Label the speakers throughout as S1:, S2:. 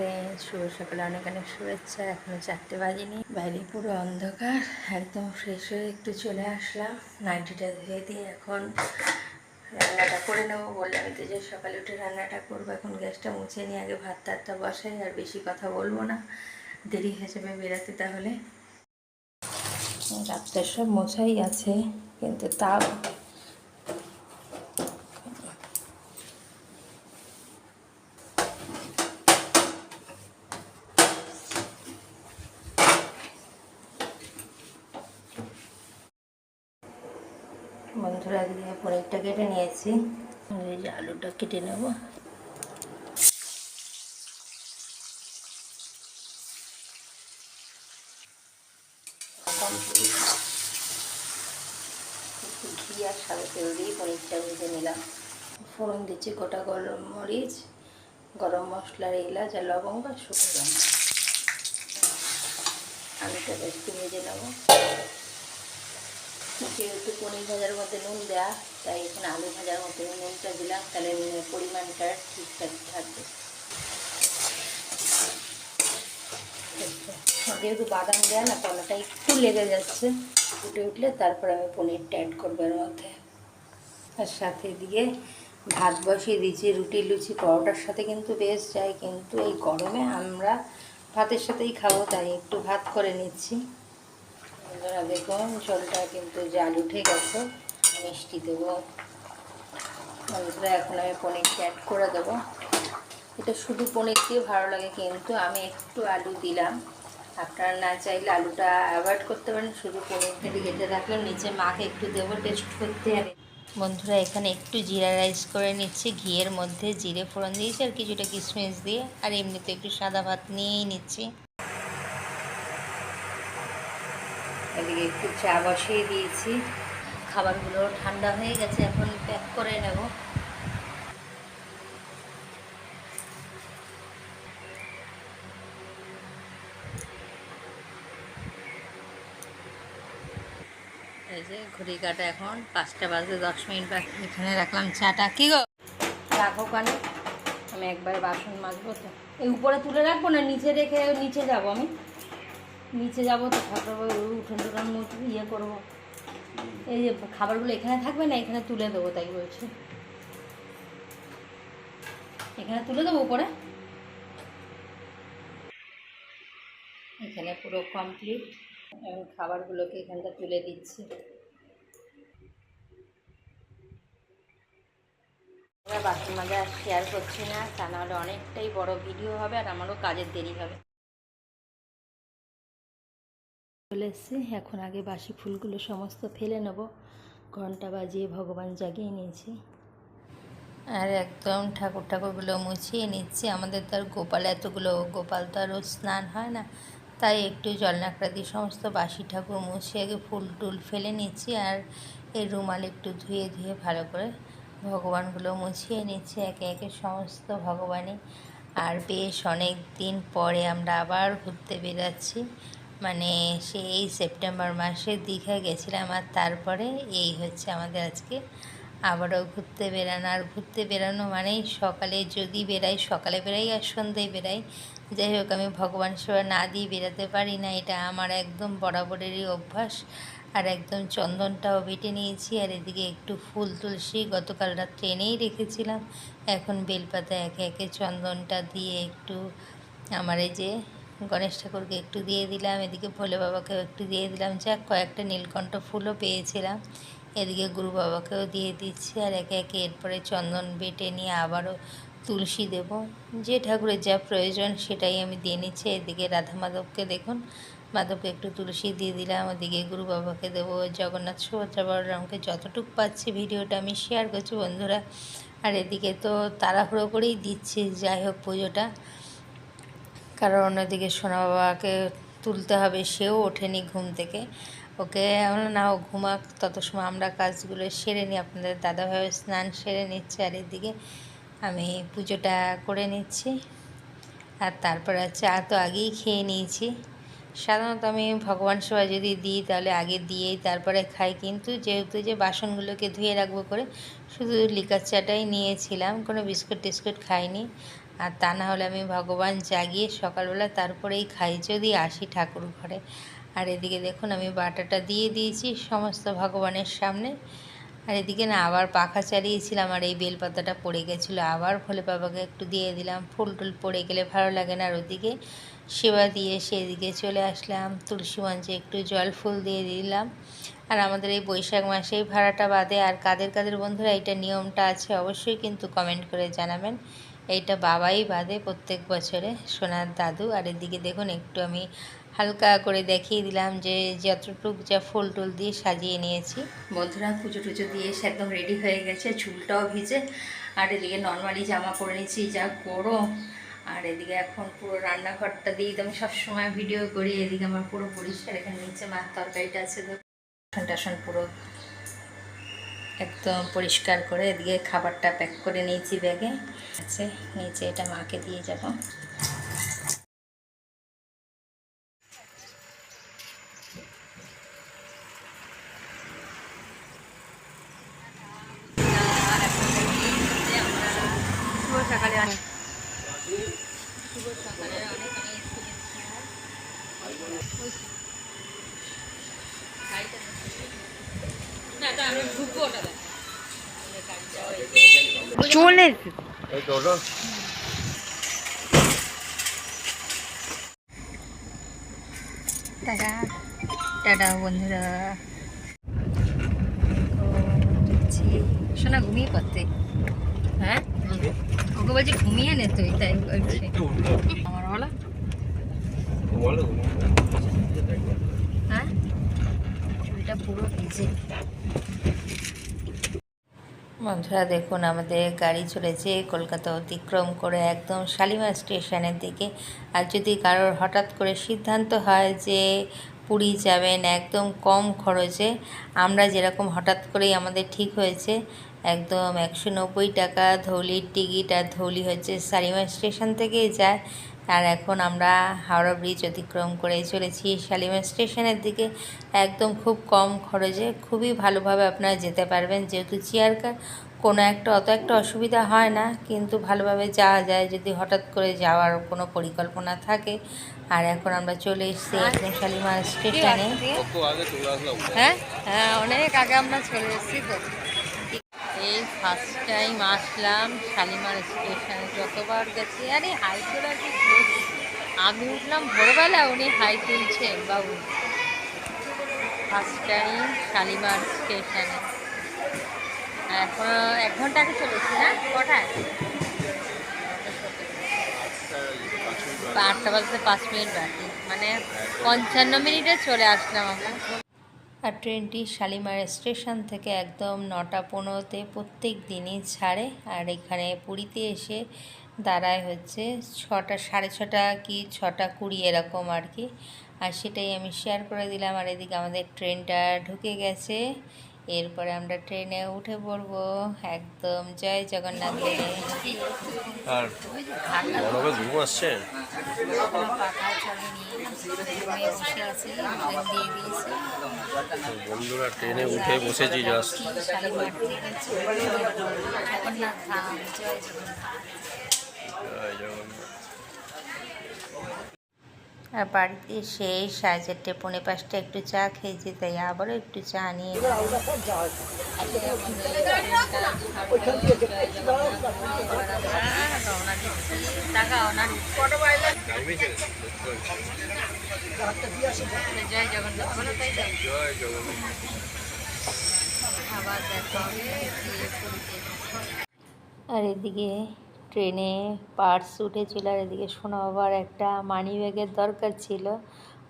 S1: Friends শুভ সকালে, অনেক অনেক শুভেচ্ছা। এখনও চারটে বাজেনি বাইরে পুরো অন্ধকার, একদম ফ্রেশ হয়ে একটু চলে আসলাম। নাইটিটা ধুয়ে দিয়ে এখন রান্নাটা করে নেব। বললাম তো যে সকালে উঠে রান্নাটা করব, এখন গ্যাসটা মুছে নিয়ে আগে ভাত টাতটা বসাই, আর বেশি কথা বলব না। দেরি যাবে বেরাতে তাহলে। রাত্রের সব মোছাই আছে, কিন্তু তাও বন্ধুরা দিয়ে পনিরটা কেটে নিয়েছি। এই যে আলুটা কেটে নেব। ঘি আর সাদা তেল দিয়ে পনিরটা ভেজে নিলাম। ফোড়ন দিচ্ছি গোটা গরম মরিচ, গরম মশলার এলাচ আর লবঙ্গ আর শুকনো লঙ্কা। আলুটা বেশ ভেজে নেব। যেহেতু পনির ভাজার মধ্যে নুন দেওয়া তাই এখানে আলু ভাজার মধ্যে নুনটা দিলাম, তাহলে নুনের পরিমাণটা ঠিকঠাক থাকবে। যেহেতু বাদাম দেওয়া না তলাটা একটু লেগে যাচ্ছে, ফুটে উঠলে তারপর আমি পনিরটা অ্যাড করব এর মধ্যে। আর সাথে দিয়ে ভাত বসিয়ে দিয়েছি, রুটি, লুচি, পরোটার সাথে কিন্তু বেশ যায়, কিন্তু এই গরমে আমরা ভাতের সাথেই খাব, তাই একটু ভাত করে নিচ্ছি। বন্ধুরা, দেখুন ঝোলটা কিন্তু জাল উঠে গেছে। মিষ্টি দেবো। বন্ধুরা, এখন আমি পনিরটা অ্যাড করে দেবো। এটা শুধু পনির দিয়ে ভালো লাগে, কিন্তু আমি একটু আলু দিলাম। আপনারা না চাইলে আলুটা অ্যাভয়েড করতে পারেন, শুধু পনির কেটে কেটে রাখলাম। নিচে মাকে একটু দেবো টেস্ট করতে হবে। বন্ধুরা, এখানে একটু জিরা রাইস করে নিচ্ছি, ঘিয়ের মধ্যে জিরে ফোড়ন দিয়েছি, আর কিছুটা কিশমিশ দিয়ে, আর এমনিতে একটু সাদা ভাত নিয়েই নিচ্ছি। এদিকে একটু চা বসিয়ে দিয়েছি। খাবারগুলো ঠান্ডা হয়ে গেছে, এখন প্যাক করে নেব। এই যে ঘড়ি কাটা এখন, পাঁচটা বাজে, দশ মিনিট বাকি, এখানে রাখলাম চাটা। কি গো? রাখো কানে আমি একবার বাসন মাজবো তো। এই উপরে তুলে রাখব না নিচে রেখে, নিচে যাব আমি? নিচে যাব, তো ঠাকুর উঠোন মুখ ইয়ে করব। এই যে খাবারগুলো এখানে থাকবে না, এখানে তুলে দেবো, তাই বলছি। এখানে তুলে দেবো উপরে? এখানে পুরো কমপ্লিট আমি খাবারগুলোকে এখানটা তুলে দিচ্ছি। বাসন মাজা শেয়ার করছি না, তা নাহলে অনেকটাই বড় ভিডিও হবে আর আমারও কাজের দেরি হবে। চলে এসছি। এখন আগে বাসি ফুলগুলো সমস্ত ফেলে নেব। ঘণ্টা বাজিয়ে ভগবান জাগিয়ে নিয়েছি। আর একদম ঠাকুর ঠাকুরগুলো মুছিয়ে নিচ্ছি। আমাদের তো আর গোপাল এতগুলো, গোপাল তো আর স্নান হয় না। তাই একটু জল নাকড়া দিয়ে সমস্ত বাসি ঠাকুর মুছিয়ে আগে ফুল টুল ফেলে নিচ্ছি আর এই রুমাল একটু ধুয়ে ধুয়ে ভালো করে ভগবানগুলো মুছিয়ে নিচ্ছি। একে একে সমস্ত ভগবানই। আর বেশ অনেক দিন পরে আমরা আবার ঘুরতে বেরাচ্ছি। মানে সেই সেপ্টেম্বর মাসে দীঘায় গেছিলাম আর তারপরে এই হচ্ছে আমাদের আজকে আবারও ঘুরতে বেরানো আর ঘুরতে বেরানো মানেই সকালে যদি বেরাই সকালে বেরাই আর সন্ধ্যায় বেরাই যাই হোক, আমি ভগবান সেবা না দিয়ে বেরাতে পারি না, এটা আমার একদম বরাবরেরই অভ্যাস। আর একদম চন্দনটাও বেটে নিয়েছি, আর এদিকে একটু ফুল তুলসী গতকাল রাত্রে এনেই রেখেছিলাম। এখন বেলপাতা একে একে চন্দনটা দিয়ে একটু আমার এই যে গণেশ ঠাকুরকে একটু দিয়ে দিলাম, এদিকে ভোলে বাবাকেও একটু দিয়ে দিলাম। যাক, কয়েকটা নীলকণ্ঠ ফুলও পেয়েছিলাম। এদিকে গুরু বাবাকেও দিয়ে দিচ্ছি আর একে একে এরপরে চন্দন বেটে নিয়ে আবারও তুলসী দেব। যে ঠাকুরের যা প্রয়োজন সেটাই আমি দিয়ে নিচ্ছি। এদিকে রাধা মাধবকে দেখুন, মাধবকে একটু তুলসী দিয়ে দিলাম। ওদিকে গুরু বাবাকে দেবো জগন্নাথ সুভদ্রা বলরামকে যতটুকু পাচ্ছি ভিডিওটা আমি শেয়ার করছি বন্ধুরা। আর এদিকে তো তাড়াহুড়ো করেই দিচ্ছি, যাই হোক পুজোটা। কারণ অন্যদিকে সোনা বাবাকে তুলতে হবে, সেও ওঠেনি ঘুম থেকে। ওকে আমরা না ও ঘুমাক, তত সময় আমরা কাজগুলো সেরে নিই, আপনাদের দাদাভাবে স্নান সেরে নিচ্ছে, আর এদিকে আমি পুজোটা করে নিচ্ছি। আর তারপরে চা তো আগেই খেয়ে নিয়েছি। সাধারণত আমি ভগবান সেবা যদি দিই, তাহলে আগে দিয়েই তারপরে খাই। কিন্তু যেহেতু যে বাসনগুলোকে ধুয়ে রাখব করে, শুধু লিকার চাটাই নিয়েছিলাম, কোনো বিস্কুট টিস্কুট খাইনি। আর তা না হলে আমি ভগবান জাগিয়ে সকালবেলা তারপরেই খাই যদি আসি ঠাকুর ঘরে। আর এদিকে দেখুন আমি বাটাটা দিয়ে দিয়েছি সমস্ত ভগবানের সামনে। আর এদিকে না আবার পাখা চালিয়েছিলাম আর এই বেলপাতাটা পড়ে গেছিল। আবার ভোলে বাবাকে একটু দিয়ে দিলাম। ফুল টুল পড়ে গেলে ভালো লাগে না আর ওদিকে সেবা দিয়ে সেদিকে চলে আসলাম। তুলসী মঞ্চে একটু জল ফুল দিয়ে দিলাম। আর আমাদের এই বৈশাখ মাসেই ভাড়াটা বাদে আর কাদের কাদের বন্ধুরা এইটা নিয়মটা আছে অবশ্যই কিন্তু কমেন্ট করে জানাবেন। এইটা বাবাই বাদে প্রত্যেক বছরে, সোনার দাদু। আর এদিকে দেখুন, একটু আমি হালকা করে দেখিয়ে দিলাম যে যতটুক যা ফুল টুল দিয়ে সাজিয়ে নিয়েছি। বন্ধুরা, পুজো টুজো দিয়ে এসে একদম রেডি হয়ে গেছে, চুলটাও ভিজে। আর এদিকে নর্মালি জামা পরে নিয়েছি যা গরম। আর এদিকে এখন পুরো রান্নাঘরটা দিয়ে আমি সবসময় ভিডিও করি। এদিকে আমার পুরো পরিষ্কার, এখানে নিচে মার তরকারিটা আছে টাসন পুরো একদম পরিষ্কার করে এদিকে খাবারটা প্যাক করে নিয়েছি ব্যাগে। আছে নিচে এটা মাকে দিয়ে যাব। সকালে।
S2: এই
S1: টাটা টাটা বন্ধুরা। শোনা ঘুমিয়ে পড়তে। হ্যাঁ? ওকে বলছি ঘুমিয়ে নে তুই তাই বলছি। আমার বলো। হ্যাঁ? চুলটা পুরো ভিজে। বন্ধুরা, দেখুন, আমাদের গাড়ি চলেছে। কলকাতা অতিক্রম করে একদম শালিমার স্টেশনের দিকে। আর যদি কারোর হঠাৎ করে সিদ্ধান্ত হয় যে পুরী যাবেন একদম কম খরচে, আমরা যেরকম হঠাৎ করেই আমাদের ঠিক হয়েছে, একদম একশো নব্বই টাকা ধৌলির টিকিট আর ধৌলি হচ্ছে শালিমার স্টেশন থেকেই যায়। আর এখন আমরা হাওড়া ব্রিজ অতিক্রম করে চলেছি শালিমার স্টেশনের দিকে। একদম খুব কম খরচে খুবই ভালোভাবে আপনারা যেতে পারবেন। যেহেতু চেয়ার কার কোনো একটা অত একটা অসুবিধা হয় না কিন্তু ভালোভাবে যাওয়া যায় যদি হঠাৎ করে যাওয়ার কোনো পরিকল্পনা থাকে। আর এখন আমরা চলে এসেছি একদম শালিমার স্টেশনে। হ্যাঁ? হ্যাঁ অনেক আগে আমরা চলে এসেছি তো। এই ফার্স্ট টাইম আসলাম, শালিমার স্টেশনে যতবার গেছি। আরে হাই তোলা কি আমি উঠলাম ভোরবেলা, উনি হাই তুলছেন, বাবু। ফার্স্ট টাইম শালিমার স্টেশনে এখন এক ঘণ্টা আগে চলেছি না? কটায়? আটটা বাজতে পাঁচ মিনিট বাকি। মানে পঞ্চান্ন মিনিটে চলে আসলাম আমরা। আর ট্রেনটি শালিমার স্টেশন থেকে একদম নটা পনেরোতে প্রত্যেক দিনই ছাড়ে। আর এখানে পুরীতে এসে দাঁড়ায় হচ্ছে ছটা, সাড়ে ছটা কি ছটা কুড়ি এরকম আর কি। আর সেটাই আমি শেয়ার করে দিলাম। আর এদিকে আমাদের ট্রেনটা ঢুকে গেছে। এরপরে আমরা ট্রেনে উঠে পড়ব। একদম জয় জগন্নাথ।
S2: আর ঘুম আসছে? বন্ধুরা ট্রেনে উঠে বসেছি জাস্ট
S1: জয় জগন্নাথ। আর বাড়িতে সেই সাড়ে চারটে পৌনে পাঁচটা একটু চা খেয়েছি তাই আবারও একটু চা নিয়ে। আর এদিকে ট্রেনে পার্টস উঠেছিল আর এদিকে শোনা বাবার একটা মানি ব্যাগের দরকার ছিল।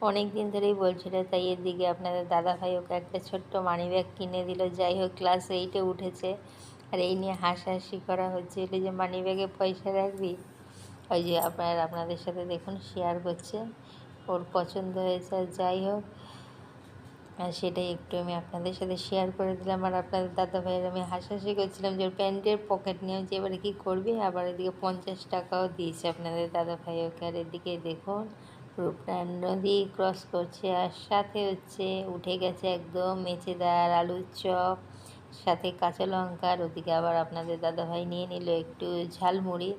S1: অনেক দিন ধরেই বলছিল, তাই এদিকে আপনাদের দাদা ভাই ওকে একটা ছোট্ট মানি ব্যাগ কিনে দিল। যাই হোক, ক্লাস এইটে উঠেছে। আর এই নিয়ে হাসাহাসি করা হচ্ছিল যে, মানি ব্যাগে পয়সা রাখবি? ওই যে আপনার, আপনাদের সাথে দেখুন শেয়ার করছে। ওর পছন্দ হয়েছে। আর যাই হোক সেটাই একটু আমি আপনাদের সাথে শেয়ার করে দিলাম। আর আপনাদের দাদা ভাইয়ের আমি হাসাহাসি করছিলাম যে প্যান্টের পকেট নিয়ে যে এবারে কী করবে? আবার এদিকে পঞ্চাশ টাকাও দিয়েছে আপনাদের দাদা ভাই ওকে। আর এদিকে দেখুন রূপনারায়ণ নদী ক্রস করছে। আর সাথে হচ্ছে উঠে গেছে একদম মেচেদার আলুর চপ, সাথে কাঁচা লঙ্কা। আর ওদিকে আবার আপনাদের দাদা ভাই নিয়ে নিল একটু ঝালমুড়ি।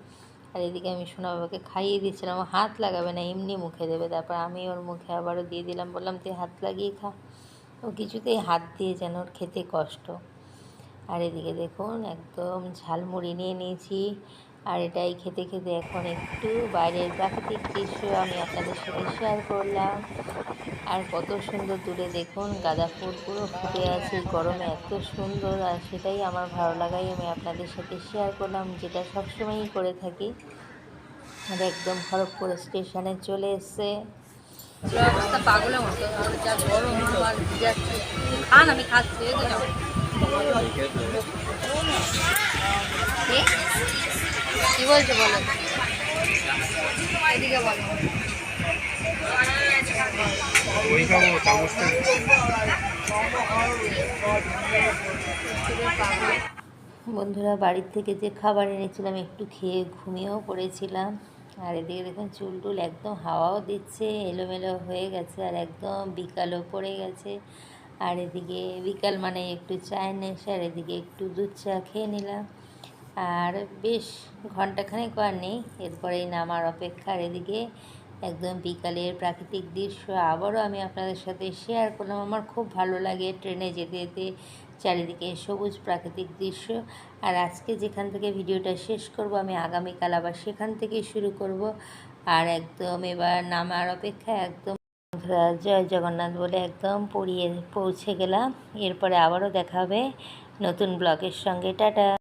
S1: আর এদিকে আমি সোনা বাবাকে খাইয়ে দিচ্ছিলাম হাত লাগাবে না, এমনি মুখে দেবে। তারপর আমি ওর মুখে আবারও দিয়ে দিলাম। বললাম, তুই হাত লাগিয়ে খা। ও কিছুতেই হাত দিয়ে যেন খেতে কষ্ট। আর এদিকে দেখুন, একদম ঝালমুড়ি নিয়ে নিয়েছি। আর এটাই খেতে খেতে এখন একটু বাইরের প্রাকৃতিক দৃশ্য আমি আপনাদের সাথে শেয়ার করলাম। আর কত সুন্দর দূরে দেখুন গাঁদা ফুল পুরো ফুটে আছে, গরমে এত সুন্দর। আর সেটাই আমার ভালো লাগাই, আমি আপনাদের সাথে শেয়ার করলাম, যেটা সবসময়ই করে থাকি। আর একদম খড়গপুর স্টেশনে চলে এসছে। অবস্থা পাগলের মতো। যা গরম আমার যাচ্ছে খান আমি খাচ্ছি এই তো যাও। কি? বলছো বলো? এদিকে বন্ধুরা বাড়ির থেকে যে খাবার এনেছিলাম একটু খেয়ে ঘুমিয়েও পড়েছিলাম। আর এদিকে দেখুন চুল টুল একদম হাওয়াও দিচ্ছে, এলোমেলো হয়ে গেছে আর একদম বিকালও পড়ে গেছে। আর এদিকে বিকাল মানে একটু চায়ের নেশা, আর এদিকে একটু দুধ চা খেয়ে নিলাম। আর বেশ ঘন্টাখানেক আর নেই, এরপরেই নামার অপেক্ষা। আর এদিকে একদম বিকালের প্রাকৃতিক দৃশ্য আবারও আমি আপনাদের সাথে শেয়ার করলাম। আমার খুব ভালো লাগে ট্রেনে যেতে যেতে চারিদিকে সবুজ প্রাকৃতিক দৃশ্য। আর আজকে যেখান থেকে ভিডিওটা শেষ করব, আমি আগামীকাল আবার সেখান থেকেই শুরু করব। আর একদম এবার নামার অপেক্ষা একদম জয় জগন্নাথ বলে একদম পড়িয়ে, পৌঁছে গেলাম। এরপরে আবারও দেখাবে নতুন ব্লগের সঙ্গে। টাটা!